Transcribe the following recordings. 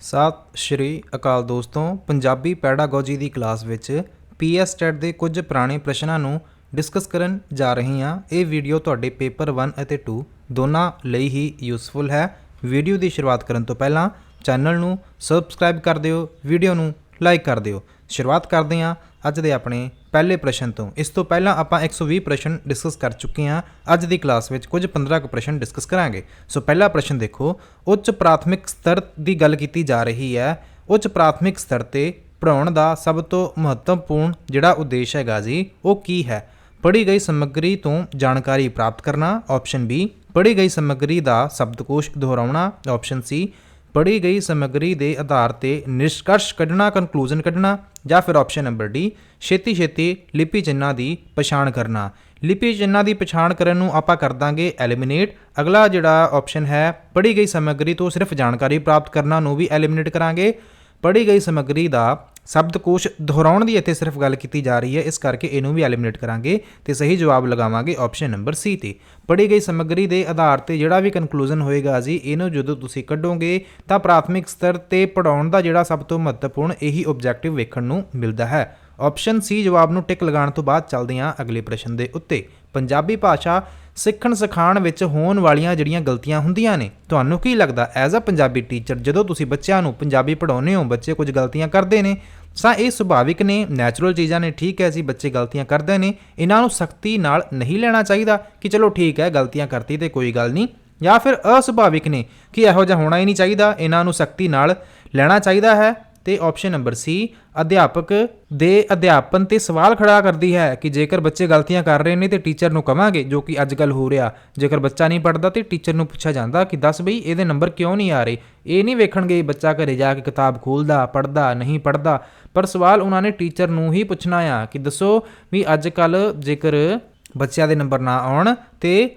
ਸਤਿ ਸ਼੍ਰੀ ਅਕਾਲ ਦੋਸਤੋ, ਪੰਜਾਬੀ ਪੈਡਾਗੋਜੀ ਦੀ ਕਲਾਸ ਵਿੱਚ ਪੀਐਸ ਟੈਟ ਦੇ ਕੁਝ ਪੁਰਾਣੇ ਪ੍ਰਸ਼ਨਾਂ ਨੂੰ ਡਿਸਕਸ ਕਰਨ ਜਾ ਰਹੀ ਹਾਂ। ਇਹ ਵੀਡੀਓ ਤੁਹਾਡੇ ਪੇਪਰ 1 ਅਤੇ 2 ਦੋਨਾਂ ਲਈ ਹੀ ਯੂਸਫੁਲ ਹੈ। ਵੀਡੀਓ ਦੀ ਸ਼ੁਰੂਆਤ ਕਰਨ ਤੋਂ ਪਹਿਲਾਂ ਚੈਨਲ ਨੂੰ ਸਬਸਕ੍ਰਾਈਬ ਕਰ ਦਿਓ, ਵੀਡੀਓ ਨੂੰ ਲਾਈਕ ਕਰ ਦਿਓ। ਸ਼ੁਰੂਆਤ ਕਰਦੇ ਹਾਂ ਅੱਜ ਦੇ ਆਪਣੇ ਪਹਿਲੇ ਪ੍ਰਸ਼ਨ ਤੋਂ। ਇਸ ਤੋਂ ਪਹਿਲਾਂ ਆਪਾਂ 120 ਪ੍ਰਸ਼ਨ ਡਿਸਕਸ ਕਰ ਚੁੱਕੇ ਹਾਂ। ਅੱਜ ਦੀ ਕਲਾਸ ਵਿੱਚ ਕੁਝ 15 ਕੁ ਪ੍ਰਸ਼ਨ ਡਿਸਕਸ ਕਰਾਂਗੇ। ਸੋ ਪਹਿਲਾ ਪ੍ਰਸ਼ਨ ਦੇਖੋ, ਉੱਚ ਪ੍ਰਾਥਮਿਕ ਸਤਰ ਦੀ ਗੱਲ ਕੀਤੀ ਜਾ ਰਹੀ ਹੈ। ਉੱਚ ਪ੍ਰਾਥਮਿਕ ਸਤਰ ਤੇ ਪੜਾਉਣ ਦਾ ਸਭ ਤੋਂ ਮਹੱਤਵਪੂਰਨ ਜਿਹੜਾ ਉਦੇਸ਼ ਹੈਗਾ ਜੀ, ਉਹ ਕੀ ਹੈ? ਪੜ੍ਹੀ ਗਈ ਸਮੱਗਰੀ ਤੋਂ ਜਾਣਕਾਰੀ ਪ੍ਰਾਪਤ ਕਰਨਾ ਆਪਸ਼ਨ ਬੀ ਪੜ੍ਹੀ ਗਈ ਸਮੱਗਰੀ ਦਾ ਸ਼ਬਦਕੋਸ਼ ਦੁਹਰਾਉਣਾ ਆਪਸ਼ਨ ਸੀ ਪੜ੍ਹੀ ਗਈ ਸਮੱਗਰੀ ਦੇ ਆਧਾਰ ਤੇ ਨਿਸ਼ਕਰਸ਼ ਕੱਢਣਾ ਕਨਕਲੂਜਨ ਕੱਢਣਾ ਜਾਂ ਫਿਰ ਆਪਸ਼ਨ ਨੰਬਰ ਡੀ ਛੇਤੀ ਛੇਤੀ ਲਿਪੀ ਚਿੰਨਾਂ ਦੀ ਪਛਾਣ ਕਰਨਾ। ਲਿਪੀ ਚਿੰਨਾਂ ਦੀ ਪਛਾਣ ਕਰਨ ਨੂੰ ਆਪਾਂ ਕਰ ਦਾਂਗੇ ਐਲੀਮੀਨੇਟ ਅਗਲਾ ਜਿਹੜਾ ਆਪਸ਼ਨ ਹੈ, ਪੜ੍ਹੀ ਗਈ ਸਮੱਗਰੀ ਤੋਂ ਸਿਰਫ ਜਾਣਕਾਰੀ ਪ੍ਰਾਪਤ ਕਰਨਾ ਨੂੰ ਵੀ ਐਲੀਮੀਨੇਟ ਕਰਾਂਗੇ। ਪੜ੍ਹੀ ਗਈ ਸਮੱਗਰੀ ਦਾ ਸ਼ਬਦਕੋਸ਼ ਦੁਹਰਾਉਣ ਦੀ ਇੱਥੇ ਸਿਰਫ ਗੱਲ ਕੀਤੀ ਜਾ ਰਹੀ ਹੈ। ਇਸ ਕਰਕੇ ਇਹਨੂੰ ਵੀ ਐਲੀਮੀਨੇਟ ਕਰਾਂਗੇ ਤੇ ਸਹੀ ਜਵਾਬ ਲਗਾਵਾਂਗੇ ਆਪਸ਼ਨ ਨੰਬਰ ਸੀ ਤੇ। ਪੜ੍ਹੀ ਗਈ ਸਮੱਗਰੀ ਦੇ ਆਧਾਰ ਤੇ ਜਿਹੜਾ ਵੀ ਕਨਕਲੂਜਨ ਹੋਏਗਾ ਜੀ, ਇਹਨੂੰ ਜਦੋਂ ਤੁਸੀਂ ਕੱਢੋਗੇ ਤਾਂ ਪ੍ਰਾਥਮਿਕ ਸਤਰ ਤੇ ਪੜਾਉਣ ਦਾ ਜਿਹੜਾ ਸਭ ਤੋਂ ਮਹੱਤਵਪੂਰਨ ਇਹੀ ਆਬਜੈਕਟਿਵ ਵੇਖਣ ਨੂੰ ਮਿਲਦਾ ਹੈ। ਆਪਸ਼ਨ ਸੀ ਜਵਾਬ ਨੂੰ ਟਿਕ ਲਗਾਉਣ ਤੋਂ ਬਾਅਦ ਚੱਲਦੇ ਹਾਂ ਅਗਲੇ ਪ੍ਰਸ਼ਨ ਦੇ ਉੱਤੇ। ਪੰਜਾਬੀ ਭਾਸ਼ਾ ਸਿੱਖਣ ਸਿਖਾਉਣ ਵਿੱਚ ਹੋਣ ਵਾਲੀਆਂ ਜਿਹੜੀਆਂ ਗਲਤੀਆਂ ਹੁੰਦੀਆਂ ਨੇ, ਤੁਹਾਨੂੰ ਕੀ ਲੱਗਦਾ? ਐਜ਼ ਅ ਪੰਜਾਬੀ ਟੀਚਰ ਜਦੋਂ ਤੁਸੀਂ ਬੱਚਿਆਂ ਨੂੰ ਪੰਜਾਬੀ ਪੜਾਉਂਦੇ ਹੋ, ਬੱਚੇ ਕੁਝ ਗਲਤੀਆਂ ਕਰਦੇ ਨੇ, ਤਾਂ ਇਹ ਸੁਭਾਵਿਕ ਨੇ ਨੈਚੁਰਲ ਚੀਜ਼ਾਂ ਨੇ, ਠੀਕ ਹੈ ਜੀ, ਬੱਚੇ ਗਲਤੀਆਂ ਕਰਦੇ ਨੇ, ਇਹਨਾਂ ਨੂੰ ਸਖਤੀ ਨਾਲ ਨਹੀਂ ਲੈਣਾ ਚਾਹੀਦਾ ਕਿ ਚਲੋ ਠੀਕ ਹੈ, ਗਲਤੀਆਂ ਕਰਤੀ ਤੇ ਕੋਈ ਗੱਲ ਨਹੀਂ, ਜਾਂ ਫਿਰ ਅਸੁਭਾਵਿਕ ਨੇ ਕਿ ਇਹੋ ਜਿਹਾ ਹੋਣਾ ਹੀ ਨਹੀਂ ਚਾਹੀਦਾ, ਇਹਨਾਂ ਨੂੰ ਸਖਤੀ ਨਾਲ ਲੈਣਾ ਚਾਹੀਦਾ ਹੈ। ਤੇ ਆਪਸ਼ਨ ਨੰਬਰ ਸੀ ਅਧਿਆਪਕ ਦੇ ਅਧਿਆਪਨ ਤੇ ਸਵਾਲ ਖੜਾ ਕਰਦੀ ਹੈ ਕਿ ਜੇਕਰ ਬੱਚੇ ਗਲਤੀਆਂ ਕਰ ਰਹੇ ਨੇ ਤੇ ਟੀਚਰ ਨੂੰ ਕਵਾਂਗੇ, ਜੋ ਕਿ ਅੱਜ ਕੱਲ ਹੋ ਰਿਹਾ। ਜੇਕਰ ਬੱਚਾ ਨਹੀਂ ਪੜਦਾ ਤੇ ਟੀਚਰ ਨੂੰ ਪੁੱਛਿਆ ਜਾਂਦਾ ਕਿ ਦੱਸ ਬਈ, ਇਹਦੇ ਨੰਬਰ ਕਿਉਂ ਨਹੀਂ ਆ ਰਹੇ? ਇਹ ਨਹੀਂ ਵੇਖਣਗੇ ਬੱਚਾ ਘਰੇ ਜਾ ਕੇ ਕਿਤਾਬ ਖੋਲਦਾ ਪੜਦਾ ਨਹੀਂ ਪੜਦਾ ਪਰ ਸਵਾਲ ਉਹਨਾਂ ਨੇ ਟੀਚਰ ਨੂੰ ਹੀ ਪੁੱਛਣਾ ਆ ਕਿ ਦੱਸੋ ਵੀ ਅੱਜ ਕੱਲ ਜੇਕਰ ਬੱਚਿਆਂ ਦੇ ਨੰਬਰ ਨਾ ਆਉਣ ਤੇ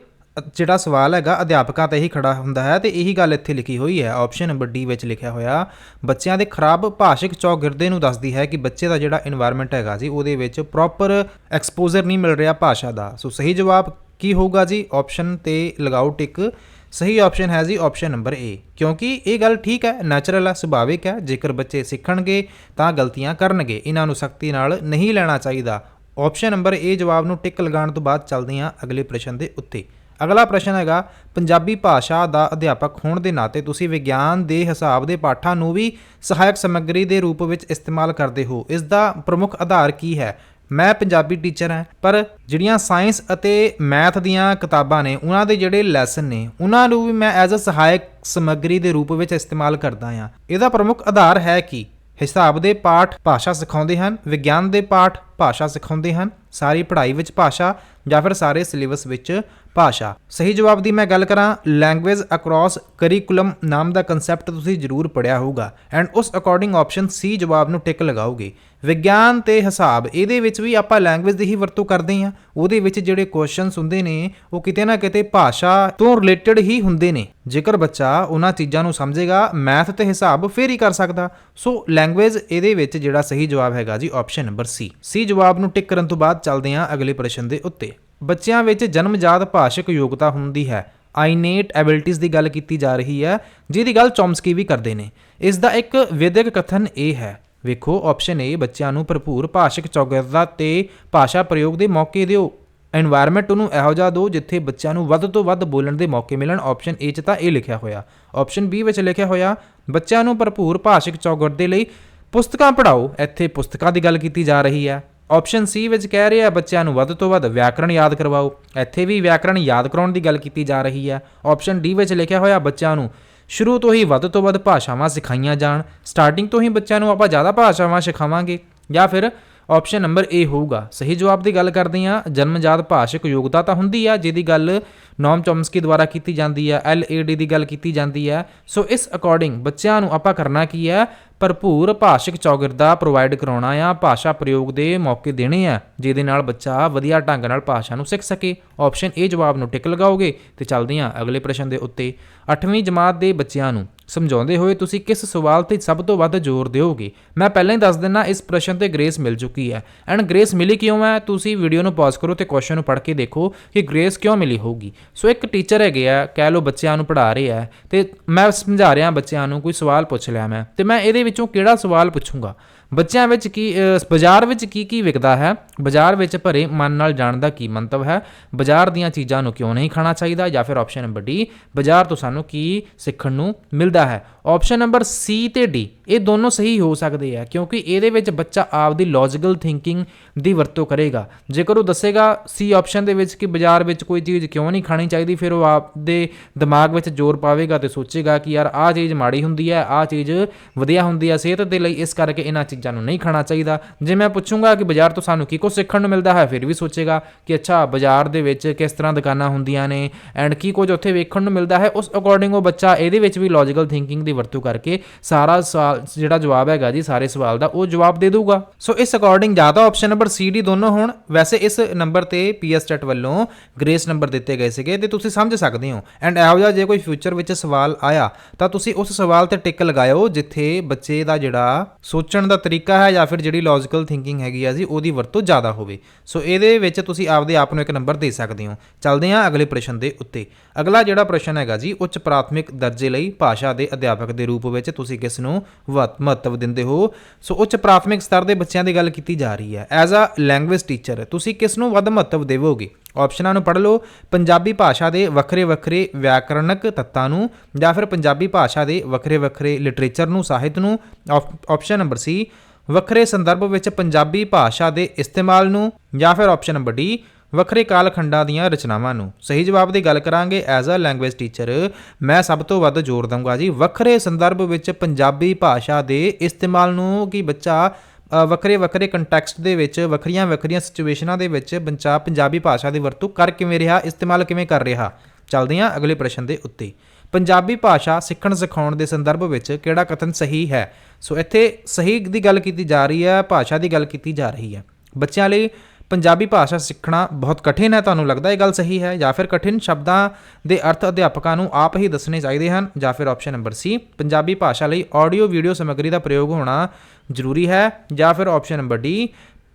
ਜਿਹੜਾ ਸਵਾਲ ਹੈਗਾ, ਅਧਿਆਪਕਾਂ ਤੇ ਹੀ ਖੜਾ ਹੁੰਦਾ ਹੈ ਤੇ ਇਹੀ ਗੱਲ ਇੱਥੇ ਲਿਖੀ ਹੋਈ ਹੈ। ਆਪਸ਼ਨ ਨੰਬਰ ਡੀ ਵਿੱਚ ਲਿਖਿਆ ਹੋਇਆ, ਬੱਚਿਆਂ ਦੇ ਖਰਾਬ ਭਾਸ਼ਿਕ ਚੌਗਿਰਦੇ ਨੂੰ ਦੱਸਦੀ ਹੈ ਕਿ ਬੱਚੇ ਦਾ ਜਿਹੜਾ এনवायरमेंट ਹੈਗਾ ਜੀ, ਉਹਦੇ ਵਿੱਚ ਪ੍ਰੋਪਰ ਐਕਸਪੋਜ਼ਰ ਨਹੀਂ ਮਿਲ ਰਿਹਾ ਭਾਸ਼ਾ ਦਾ। ਸੋ ਸਹੀ ਜਵਾਬ ਕੀ ਹੋਊਗਾ ਜੀ? ਆਪਸ਼ਨ ਤੇ ਲਗਾਓ ਟਿਕ ਸਹੀ ਆਪਸ਼ਨ ਹੈ ਜੀ ਆਪਸ਼ਨ ਨੰਬਰ ਏ ਕਿਉਂਕਿ ਇਹ ਗੱਲ ਠੀਕ ਹੈ ਨੈਚੁਰਲ ਹੈ, ਸੁਭਾਵਿਕ ਹੈ। ਜੇਕਰ ਬੱਚੇ ਸਿੱਖਣਗੇ, ਤਾਂ ਗਲਤੀਆਂ ਕਰਨਗੇ। ਇਹਨਾਂ ਨੂੰ ਸਖਤੀ ਨਾਲ ਨਹੀਂ ਲੈਣਾ ਚਾਹੀਦਾ। ਆਪਸ਼ਨ ਨੰਬਰ ਏ ਜਵਾਬ ਨੂੰ ਟਿਕ ਲਗਾਉਣ ਤੋਂ ਬਾਅਦ ਚੱਲਦੇ ਹਾਂ ਅਗਲੇ ਪ੍ਰਸ਼ਨ ਦੇ ਉੱਤੇ। ਅਗਲਾ ਪ੍ਰਸ਼ਨ ਹੈਗਾ, ਪੰਜਾਬੀ ਭਾਸ਼ਾ ਦਾ ਅਧਿਆਪਕ ਹੋਣ ਦੇ ਨਾਤੇ ਤੁਸੀਂ ਵਿਗਿਆਨ ਦੇ ਹਿਸਾਬ ਦੇ ਪਾਠਾਂ ਨੂੰ ਵੀ ਸਹਾਇਕ ਸਮੱਗਰੀ ਦੇ ਰੂਪ ਵਿੱਚ ਇਸਤੇਮਾਲ ਕਰਦੇ ਹੋ। ਇਸ ਦਾ ਪ੍ਰਮੁੱਖ ਆਧਾਰ ਕੀ ਹੈ? ਮੈਂ ਪੰਜਾਬੀ ਟੀਚਰ ਹਾਂ, ਪਰ ਜਿਹੜੀਆਂ ਸਾਇੰਸ ਅਤੇ ਮੈਥ ਦੀਆਂ ਕਿਤਾਬਾਂ ਨੇ, ਉਹਨਾਂ ਦੇ ਜਿਹੜੇ ਲੈਸਨ ਨੇ, ਉਹਨਾਂ ਨੂੰ ਵੀ ਮੈਂ ਐਜ਼ ਅ ਸਹਾਇਕ ਸਮੱਗਰੀ ਦੇ ਰੂਪ ਵਿੱਚ ਇਸਤੇਮਾਲ ਕਰਦਾ ਹਾਂ। ਇਹਦਾ ਪ੍ਰਮੁੱਖ ਆਧਾਰ ਹੈ ਕਿ? ਹਿਸਾਬ ਦੇ ਪਾਠ ਭਾਸ਼ਾ ਸਿਖਾਉਂਦੇ ਹਨ, ਵਿਗਿਆਨ ਦੇ ਪਾਠ ਭਾਸ਼ਾ ਸਿਖਾਉਂਦੇ ਹਨ, ਸਾਰੀ ਪੜ੍ਹਾਈ ਵਿੱਚ ਭਾਸ਼ਾ ਜਾਂ ਫਿਰ ਸਾਰੇ ਸਿਲੇਬਸ ਵਿੱਚ ਭਾਸ਼ਾ। ਸਹੀ ਜਵਾਬ ਦੀ ਮੈਂ ਗੱਲ ਕਰਾਂ ਲੈਂਗੁਏਜ ਅਕ੍ਰੋਸ ਕਰਿਕੂਲਮ ਨਾਮ ਦਾ ਕਨਸੈਪਟ ਤੁਸੀਂ ਜ਼ਰੂਰ ਪੜਿਆ ਹੋਊਗਾ ਐਂਡ ਉਸ ਅਕੋਰਡਿੰਗ ਆਪਸ਼ਨ ਸੀ ਜਵਾਬ ਨੂੰ ਟਿਕ ਲਗਾਓਗੇ। ਵਿਗਿਆਨ ਤੇ ਹਿਸਾਬ, ਇਹਦੇ ਵਿੱਚ ਵੀ ਆਪਾਂ ਲੈਂਗੁਏਜ ਦੀ ਹੀ ਵਰਤੋਂ ਕਰਦੇ ਹਾਂ, ਉਹਦੇ ਵਿੱਚ ਜਿਹੜੇ ਕੁਐਸਚਨਸ ਹੁੰਦੇ ਨੇ, ਉਹ ਕਿਤੇ ਨਾ ਕਿਤੇ ਭਾਸ਼ਾ ਤੋਂ ਰਿਲੇਟਡ ਹੀ ਹੁੰਦੇ ਨੇ। ਜੇਕਰ ਬੱਚਾ ਉਹਨਾਂ ਚੀਜ਼ਾਂ ਨੂੰ ਸਮਝੇਗਾ ਮੈਥ ਤੇ ਹਿਸਾਬ ਫੇਰ ਹੀ ਕਰ ਸਕਦਾ। ਸੋ ਲੈਂਗੁਏਜ ਇਹਦੇ ਵਿੱਚ ਜਿਹੜਾ ਸਹੀ ਜਵਾਬ ਹੈਗਾ ਜੀ ਆਪਸ਼ਨ ਨੰਬਰ ਸੀ ਸੀ ਸਹੀ ਜਵਾਬ ਨੂੰ ਟਿਕ ਕਰਨ ਤੋਂ ਬਾਅਦ ਚੱਲਦੇ ਹਾਂ ਅਗਲੇ ਪ੍ਰਸ਼ਨ ਦੇ ਉੱਤੇ। ਬੱਚਿਆਂ ਵਿੱਚ ਜਨਮ ਜਾਤ ਭਾਸ਼ਿਕ ਯੋਗਤਾ ਹੁੰਦੀ ਹੈ। ਆਈਨੇਟ ਐਬਿਲਿਟੀਜ਼ ਦੀ ਗੱਲ ਕੀਤੀ ਜਾ ਰਹੀ ਹੈ, ਜਿਹਦੀ ਗੱਲ ਚੌਮਸਕੀ ਵੀ ਕਰਦੇ ਨੇ। ਇਸ ਦਾ ਇੱਕ ਵਿਦਿਅਕ ਕਥਨ ਇਹ ਹੈ। ਵੇਖੋ ਆਪਸ਼ਨ ਏ ਬੱਚਿਆਂ ਨੂੰ ਭਰਪੂਰ ਭਾਸ਼ਿਕ ਚੌਗਰਦਾ ਤੇ ਭਾਸ਼ਾ ਪ੍ਰਯੋਗ ਦੇ ਮੌਕੇ ਦਿਓ। এনवायरमेंट ਉਹਨੂੰ ਇਹੋ ਜਿਹਾ ਦਿਓ ਜਿੱਥੇ ਬੱਚਿਆਂ ਨੂੰ ਵੱਧ ਤੋਂ ਵੱਧ ਬੋਲਣ ਦੇ ਮੌਕੇ ਮਿਲਣ। ਆਪਸ਼ਨ ਏ 'ਚ ਤਾਂ ਇਹ ਲਿਖਿਆ ਹੋਇਆ। ਆਪਸ਼ਨ ਬੀ ਵਿੱਚ ਲਿਖਿਆ ਹੋਇਆ, ਬੱਚਿਆਂ ਨੂੰ ਭਰਪੂਰ ਭਾਸ਼ਿਕ ਚੌਗਰਦੇ ਲਈ ਪੁਸਤਕਾਂ ਪੜਾਓ ਇੱਥੇ ਪੁਸਤਕਾਂ ਦੀ ਗੱਲ ਕੀਤੀ ਜਾ ਰਹੀ ਹੈ। ਆਪਸ਼ਨ ਸੀ ਵਿੱਚ ਕਹਿ ਰਿਹਾ ਬੱਚਿਆਂ ਨੂੰ ਵੱਧ ਤੋਂ ਵੱਧ ਵਿਆਕਰਣ ਯਾਦ ਕਰਵਾਓ। ਇੱਥੇ ਵੀ ਵਿਆਕਰਣ ਯਾਦ ਕਰਾਉਣ ਦੀ ਗੱਲ ਕੀਤੀ ਜਾ ਰਹੀ ਹੈ। ਆਪਸ਼ਨ ਡੀ ਵਿੱਚ ਲਿਖਿਆ ਹੋਇਆ, ਬੱਚਿਆਂ ਨੂੰ ਸ਼ੁਰੂ ਤੋਂ ਹੀ ਵੱਧ ਤੋਂ ਵੱਧ ਭਾਸ਼ਾਵਾਂ ਸਿਖਾਈਆਂ ਜਾਣ। ਸਟਾਰਟਿੰਗ ਤੋਂ ਹੀ ਬੱਚਿਆਂ ਨੂੰ ਆਪਾਂ ਜ਼ਿਆਦਾ ਭਾਸ਼ਾਵਾਂ ਸਿਖਾਵਾਂਗੇ ਜਾਂ ਫਿਰ ਆਪਸ਼ਨ ਨੰਬਰ ਏ ਹੋਊਗਾ। ਸਹੀ ਜਵਾਬ ਦੀ ਗੱਲ ਕਰਦੇ ਹਾਂ। ਜਨਮਜਾਤ ਭਾਸ਼ਿਕ ਯੋਗਤਾ ਤਾਂ ਹੁੰਦੀ ਆ, ਜਿਹਦੀ ਗੱਲ ਨੋਮ ਚੋਮਸਕੀ ਦੁਆਰਾ ਕੀਤੀ ਜਾਂਦੀ ਹੈ ਐਲ ਏ ਡੀ ਦੀ ਗੱਲ ਕੀਤੀ ਜਾਂਦੀ ਹੈ ਸੋ ਇਸ ਅਕੋਰਡਿੰਗ ਬੱਚਿਆਂ ਨੂੰ ਆਪਾਂ ਕਰਨਾ ਕੀ ਹੈ ਭਰਪੂਰ ਭਾਸ਼ਿਕ ਚੌਗਿਰਦਾ ਪ੍ਰੋਵਾਈਡ ਕਰਾਉਣਾ ਆ, ਭਾਸ਼ਾ ਪ੍ਰਯੋਗ ਦੇ ਮੌਕੇ ਦੇਣੇ ਆ, ਜਿਹਦੇ ਨਾਲ ਬੱਚਾ ਵਧੀਆ ਢੰਗ ਨਾਲ ਭਾਸ਼ਾ ਨੂੰ ਸਿੱਖ ਸਕੇ। ਆਪਸ਼ਨ ਏ ਜਵਾਬ ਨੂੰ ਟਿਕ ਲਗਾਓਗੇ ਤੇ ਚੱਲਦੇ ਹਾਂ ਅਗਲੇ ਪ੍ਰਸ਼ਨ ਦੇ ਉੱਤੇ। 8ਵੀਂ ਜਮਾਤ ਦੇ ਬੱਚਿਆਂ ਨੂੰ ਸਮਝਾਉਂਦੇ ਹੋਏ ਤੁਸੀਂ ਕਿਸ ਸਵਾਲ ਤੇ ਸਭ ਤੋਂ ਵੱਧ ਜ਼ੋਰ ਦਿਓਗੇ? ਮੈਂ ਪਹਿਲਾਂ ਹੀ ਦੱਸ ਦਿੰਨਾ ਇਸ ਪ੍ਰਸ਼ਨ ਤੇ ਗ੍ਰੇਸ ਮਿਲ ਚੁੱਕੀ ਹੈ। ਐਂਡ ਗ੍ਰੇਸ ਮਿਲੀ ਕਿਉਂ ਹੈ? ਤੁਸੀਂ ਵੀਡੀਓ ਨੂੰ ਪਾਜ਼ ਕਰੋ ਤੇ ਕੁਐਸਚਨ ਨੂੰ ਪੜ੍ਹ ਕੇ ਦੇਖੋ ਕਿ ਗ੍ਰੇਸ ਕਿਉਂ ਮਿਲੀ ਹੋਊਗੀ। ਸੋ ਇੱਕ ਟੀਚਰ ਹੈਗੇ ਆ, ਕਹਿ ਲਓ ਬੱਚਿਆਂ ਨੂੰ ਪੜ੍ਹਾ ਰਹੇ ਆ, ਤੇ ਮੈਂ ਸਮਝਾ ਰਿਹਾ ਬੱਚਿਆਂ ਨੂੰ ਕੋਈ ਸਵਾਲ ਪੁੱਛ ਲਿਆ ਮੈਂ, ਤੇ ਮੈਂ ਇਹਦੇ ਵਿੱਚੋਂ ਕਿਹੜਾ ਸਵਾਲ ਪੁੱਛੂੰਗਾ? ਬੱਚਿਆਂ ਵਿੱਚ ਕੀ ਬਾਜ਼ਾਰ ਵਿੱਚ ਕੀ ਕੀ ਵਿਕਦਾ ਹੈ? ਬਾਜ਼ਾਰ ਵਿੱਚ ਭਰੇ ਮਨ ਨਾਲ ਜਾਣ ਦਾ ਕੀ ਮੰਤਵ ਹੈ? ਬਾਜ਼ਾਰ ਦੀਆਂ ਚੀਜ਼ਾਂ ਨੂੰ ਕਿਉਂ ਨਹੀਂ ਖਾਣਾ ਚਾਹੀਦਾ? ਜਾਂ ਫਿਰ ਆਪਸ਼ਨ ਨੰਬਰ ਡੀ ਬਾਜ਼ਾਰ ਤੋਂ ਸਾਨੂੰ ਕੀ ਸਿੱਖਣ ਨੂੰ ਮਿਲਦਾ ਹੈ? ਆਪਸ਼ਨ ਨੰਬਰ ਸੀ ਤੇ ਡੀ ਇਹ ਦੋਨੋਂ ਸਹੀ ਹੋ ਸਕਦੇ ਆ, ਕਿਉਂਕਿ ਇਹਦੇ ਵਿੱਚ ਬੱਚਾ ਆਪਦੀ ਲੌਜੀਕਲ ਥਿੰਕਿੰਗ ਦੀ ਵਰਤੋਂ ਕਰੇਗਾ। ਜੇਕਰ ਉਹ ਦੱਸੇਗਾ ਸੀ ਆਪਸ਼ਨ ਦੇ ਵਿੱਚ ਕਿ ਬਾਜ਼ਾਰ ਵਿੱਚ ਕੋਈ ਚੀਜ਼ ਕਿਉਂ ਨਹੀਂ ਖਾਣੀ ਚਾਹੀਦੀ, ਫਿਰ ਉਹ ਆਪਦੇ ਦਿਮਾਗ ਵਿੱਚ ਜ਼ੋਰ ਪਾਵੇਗਾ ਤੇ ਸੋਚੇਗਾ ਕਿ ਯਾਰ ਆਹ ਚੀਜ਼ ਮਾੜੀ ਹੁੰਦੀ ਹੈ, ਆਹ ਚੀਜ਼ ਵਧੀਆ ਹੁੰਦੀ ਹੈ ਸਿਹਤ ਦੇ ਲਈ, ਇਸ ਕਰਕੇ ਇਹਨਾਂ ਚੀਜ਼ਾਂ ਨੂੰ ਨਹੀਂ ਖਾਣਾ ਚਾਹੀਦਾ। ਜੇ ਮੈਂ ਪੁੱਛੂੰਗਾ ਕਿ ਬਾਜ਼ਾਰ ਤੋਂ ਸਾਨੂੰ ਕੀ ਕੁਝ ਸਿੱਖਣ ਨੂੰ ਮਿਲਦਾ ਹੈ, ਫਿਰ ਵੀ ਸੋਚੇਗਾ ਕਿ ਅੱਛਾ, ਬਾਜ਼ਾਰ ਦੇ ਵਿੱਚ ਕਿਸ ਤਰ੍ਹਾਂ ਦੁਕਾਨਾਂ ਹੁੰਦੀਆਂ ਨੇ ਐਂਡ ਕੀ ਕੁਝ ਉੱਥੇ ਵੇਖਣ ਨੂੰ ਮਿਲਦਾ ਹੈ, ਉਸ ਅਕੋਰਡਿੰਗ ਉਹ ਬੱਚਾ ਇਹਦੇ ਵਿੱਚ ਵੀ ਲੌਜੀਕਲ ਥਿੰਕਿੰਗ ਦੀ ਵਰਤੋਂ ਕਰਕੇ ਸਾਰਾ ਸਵਾਲ, ਜਿਹੜਾ ਜਵਾਬ ਹੈਗਾ ਜੀ, ਸਾਰੇ ਸਵਾਲ ਦਾ ਉਹ ਜਵਾਬ ਦੇ ਦੇਊਗਾ। ਸੋ ਇਸ ਅਕੋਰਡਿੰਗ ਜਾਂ ਤਾਂ ਆਪਸ਼ਨ ਨੰਬਰ ਸੀ ਡੀ ਦੋਨੋਂ ਹੋਣ। ਵੈਸੇ ਇਸ ਨੰਬਰ ਤੇ ਪੀਐਸ ਟੈਟ ਵੱਲੋਂ ਗ੍ਰੇਸ ਨੰਬਰ ਦਿੱਤੇ ਗਏ ਸੀਗੇ, ਤੇ ਤੁਸੀਂ ਸਮਝ ਸਕਦੇ ਹੋ। ਐਂਡ ਇਹੋ ਜਿਹਾ ਜੇ ਕੋਈ ਫਿਊਚਰ ਵਿੱਚ ਸਵਾਲ ਆਇਆ, ਤਾਂ ਤੁਸੀਂ ਉਸ ਸਵਾਲ ਤੇ ਟਿਕ ਲਗਾਇਓ, ਜਿੱਥੇ ਬੱਚੇ ਦਾ ਜਿਹੜਾ ਸੋਚਣ ਦਾ ਤਰੀਕਾ ਹੈ ਜਾਂ ਫਿਰ ਜਿਹੜੀ ਲੌਜੀਕਲ ਥਿੰਕਿੰਗ ਹੈਗੀ ਆ ਜੀ, ਉਹਦੀ ਵਰਤੋਂ ਜ਼ਿਆਦਾ ਹੋਵੇ। ਸੋ ਇਹਦੇ ਵਿੱਚ ਤੁਸੀਂ ਆਪਦੇ ਆਪ ਨੂੰ ਇੱਕ ਨੰਬਰ ਦੇ ਸਕਦੇ ਹੋ। ਚੱਲਦੇ ਹਾਂ ਅਗਲੇ ਪ੍ਰਸ਼ਨ ਦੇ ਉੱਤੇ। ਅਗਲਾ ਜਿਹੜਾ ਪ੍ਰਸ਼ਨ ਹੈਗਾ ਜੀ, ਉੱਚ ਪ੍ਰਾਥਮਿਕ ਦਰਜੇ ਲਈ ਭਾਸ਼ਾ ਦੇ ਅਧਿਆਪਕ ਦੇ ਰੂਪ ਵਿੱਚ ਤੁਸੀਂ ਕਿਸ ਨੂੰ ਵਧ- ਮਹੱਤਵ ਦਿੰਦੇ ਹੋ? ਸੋ ਉੱਚ ਪ੍ਰਾਥਮਿਕ ਸਤਰ ਦੇ ਬੱਚਿਆਂ ਦੀ ਗੱਲ ਕੀਤੀ ਜਾ ਰਹੀ ਹੈ। ਐਜ਼ ਅ ਲੈਂਗੁਏਜ ਟੀਚਰ ਤੁਸੀਂ ਕਿਸ ਨੂੰ ਵੱਧ ਮਹੱਤਵ ਦੇਵੋਗੇ? ਆਪਸ਼ਨਾਂ ਨੂੰ ਪੜ੍ਹ ਲਓ, ਪੰਜਾਬੀ ਭਾਸ਼ਾ ਦੇ ਵੱਖਰੇ ਵੱਖਰੇ ਵਿਆਕਰਣਕ ਤੱਤਾਂ ਨੂੰ ਜਾਂ ਫਿਰ ਪੰਜਾਬੀ ਭਾਸ਼ਾ ਦੇ ਵੱਖਰੇ ਵੱਖਰੇ ਲਿਟਰੇਚਰ ਨੂੰ, ਸਾਹਿਤ ਨੂੰ। ਆਪਸ਼ਨ ਨੰਬਰ ਸੀ ਵੱਖਰੇ ਸੰਦਰਭ ਵਿੱਚ ਪੰਜਾਬੀ ਭਾਸ਼ਾ ਦੇ ਇਸਤੇਮਾਲ ਨੂੰ ਜਾਂ ਫਿਰ ਆਪਸ਼ਨ ਨੰਬਰ ਡੀ ਵੱਖਰੇ ਕਾਲਖੰਡਾਂ ਦੀਆਂ ਰਚਨਾਵਾਂ ਨੂੰ। ਸਹੀ ਜਵਾਬ ਦੀ ਗੱਲ ਕਰਾਂਗੇ ਐਜ਼ ਅ ਲੈਂਗੁਏਜ ਟੀਚਰ ਮੈਂ ਸਭ ਤੋਂ ਵੱਧ ਜ਼ੋਰ ਦਊਂਗਾ ਜੀ। ਵੱਖਰੇ ਸੰਦਰਭ ਵਿੱਚ ਪੰਜਾਬੀ ਭਾਸ਼ਾ ਦੇ ਇਸਤੇਮਾਲ ਨੂੰ ਕਿ ਬੱਚਾ ਵੱਖਰੇ ਵੱਖਰੇ ਕੰਟੈਕਸਟ ਦੇ ਵਿੱਚ, ਵੱਖਰੀਆਂ ਵੱਖਰੀਆਂ ਸਿਚੁਏਸ਼ਨਾਂ ਦੇ ਵਿੱਚ ਬੱਚਾ ਪੰਜਾਬੀ ਭਾਸ਼ਾ ਦੀ ਵਰਤੋਂ ਕਰ ਕਿਵੇਂ ਰਿਹਾ, ਇਸਤੇਮਾਲ ਕਿਵੇਂ ਕਰ ਰਿਹਾ? ਚੱਲਦੇ ਹਾਂ ਅਗਲੇ ਪ੍ਰਸ਼ਨ ਦੇ ਉੱਤੇ। ਪੰਜਾਬੀ ਭਾਸ਼ਾ ਸਿੱਖਣ ਸਿਖਾਉਣ ਦੇ ਸੰਦਰਭ ਵਿੱਚ ਕਿਹੜਾ ਕਥਨ ਸਹੀ ਹੈ? ਸੋ ਇੱਥੇ ਸਹੀ ਦੀ ਗੱਲ ਕੀਤੀ ਜਾ ਰਹੀ ਹੈ, ਭਾਸ਼ਾ ਦੀ ਗੱਲ ਕੀਤੀ ਜਾ ਰਹੀ ਹੈ। ਬੱਚਿਆਂ ਲਈ ਪੰਜਾਬੀ ਭਾਸ਼ਾ ਸਿੱਖਣਾ ਬਹੁਤ ਕਠਿਨ ਹੈ, ਤੁਹਾਨੂੰ ਲੱਗਦਾ ਇਹ ਗੱਲ ਸਹੀ ਹੈ? ਜਾਂ ਫਿਰ ਕਠਿਨ ਸ਼ਬਦਾਂ ਦੇ ਅਰਥ ਅਧਿਆਪਕਾਂ ਨੂੰ ਆਪ ਹੀ ਦੱਸਣੇ ਚਾਹੀਦੇ ਹਨ? ਜਾਂ ਫਿਰ ਆਪਸ਼ਨ ਨੰਬਰ ਸੀ ਪੰਜਾਬੀ ਭਾਸ਼ਾ ਲਈ ਆਡੀਓ ਵੀਡੀਓ ਸਮੱਗਰੀ ਦਾ ਪ੍ਰਯੋਗ ਹੋਣਾ ਜ਼ਰੂਰੀ ਹੈ? ਜਾਂ ਫਿਰ ਆਪਸ਼ਨ ਨੰਬਰ ਡੀ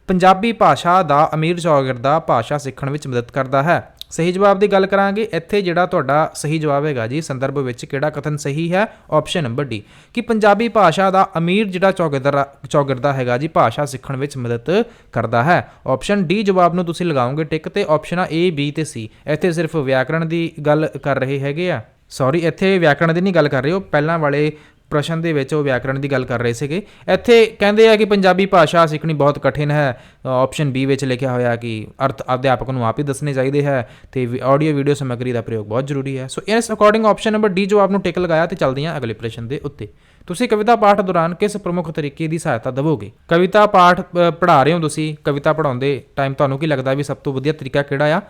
ਪੰਜਾਬੀ ਭਾਸ਼ਾ ਦਾ ਅਮੀਰ ਚੌਗਿਰਦਾ ਭਾਸ਼ਾ ਸਿੱਖਣ ਵਿੱਚ ਮਦਦ ਕਰਦਾ ਹੈ? ਸਹੀ ਜਵਾਬ ਦੀ ਗੱਲ ਕਰਾਂਗੇ। ਇੱਥੇ ਜਿਹੜਾ ਤੁਹਾਡਾ ਸਹੀ ਜਵਾਬ ਹੈਗਾ ਜੀ, ਸੰਦਰਭ ਵਿੱਚ ਕਿਹੜਾ ਕਥਨ ਸਹੀ ਹੈ? ਆਪਸ਼ਨ ਨੰਬਰ ਡੀ ਕਿ ਪੰਜਾਬੀ ਭਾਸ਼ਾ ਦਾ ਅਮੀਰ ਜਿਹੜਾ ਚੌਗਿਰਦਾ ਚੌਗਿਰਦਾ ਹੈਗਾ ਜੀ, ਭਾਸ਼ਾ ਸਿੱਖਣ ਵਿੱਚ ਮਦਦ ਕਰਦਾ ਹੈ। ਆਪਸ਼ਨ ਡੀ ਜਵਾਬ ਨੂੰ ਤੁਸੀਂ ਲਗਾਓਗੇ ਟਿਕ ਤੇ ਆਪਸ਼ਨਾਂ ਏ ਬੀ ਤੇ ਸੀ ਇੱਥੇ ਸਿਰਫ ਵਿਆਕਰਣ ਦੀ ਗੱਲ ਕਰ ਰਹੇ ਹੈਗੇ ਆ। ਸੌਰੀ ਇੱਥੇ ਵਿਆਕਰਣ ਦੀ ਨਹੀਂ ਗੱਲ ਕਰ ਰਹੇ ਹੋ। ਪਹਿਲਾਂ ਵਾਲੇ ਪ੍ਰਸ਼ਨ ਦੇ ਵਿੱਚ ਉਹ ਵਿਆਕਰਣ ਦੀ ਗੱਲ ਕਰ ਰਹੇ ਸੀਗੇ। ਇੱਥੇ ਕਹਿੰਦੇ ਆ ਕਿ ਪੰਜਾਬੀ ਭਾਸ਼ਾ ਸਿੱਖਣੀ ਬਹੁਤ ਕਠਿਨ ਹੈ। ਆਪਸ਼ਨ ਬੀ ਵਿੱਚ ਲਿਖਿਆ ਹੋਇਆ ਕਿ ਅਰਥ ਅਧਿਆਪਕ ਨੂੰ ਆਪ ਹੀ ਦੱਸਣੇ ਚਾਹੀਦੇ ਹੈ ਤੇ ਆਡੀਓ ਵੀਡੀਓ ਸਮੱਗਰੀ ਦਾ ਪ੍ਰਯੋਗ ਬਹੁਤ ਜ਼ਰੂਰੀ ਹੈ। ਸੋ ਇਸ ਅਕੋਰਡਿੰਗ ਆਪਸ਼ਨ ਨੰਬਰ ਡੀ ਜੋ ਆਪ ਨੂੰ ਟਿਕ ਲਗਾਇਆ ਤੇ ਚੱਲਦੇ ਹਾਂ ਅਗਲੇ ਪ੍ਰਸ਼ਨ ਦੇ ਉੱਤੇ। ਤੁਸੀਂ ਕਵਿਤਾ ਪਾਠ ਦੌਰਾਨ ਕਿਸ ਪ੍ਰਮੁੱਖ ਤਰੀਕੇ ਦੀ ਸਹਾਇਤਾ ਦੇਵੋਗੇ? ਕਵਿਤਾ ਪਾਠ ਪੜ੍ਹਾ ਰਹੇ ਹੋ ਤੁਸੀਂ? ਕਵਿਤਾ ਪੜ੍ਹਾਉਂਦੇ ਟਾਈਮ ਤੁਹਾਨੂੰ ਕੀ ਲੱਗਦਾ ਵੀ ਸਭ ਤੋਂ ਵਧੀਆ ਤਰੀਕਾ ਕਿਹੜਾ ਆ?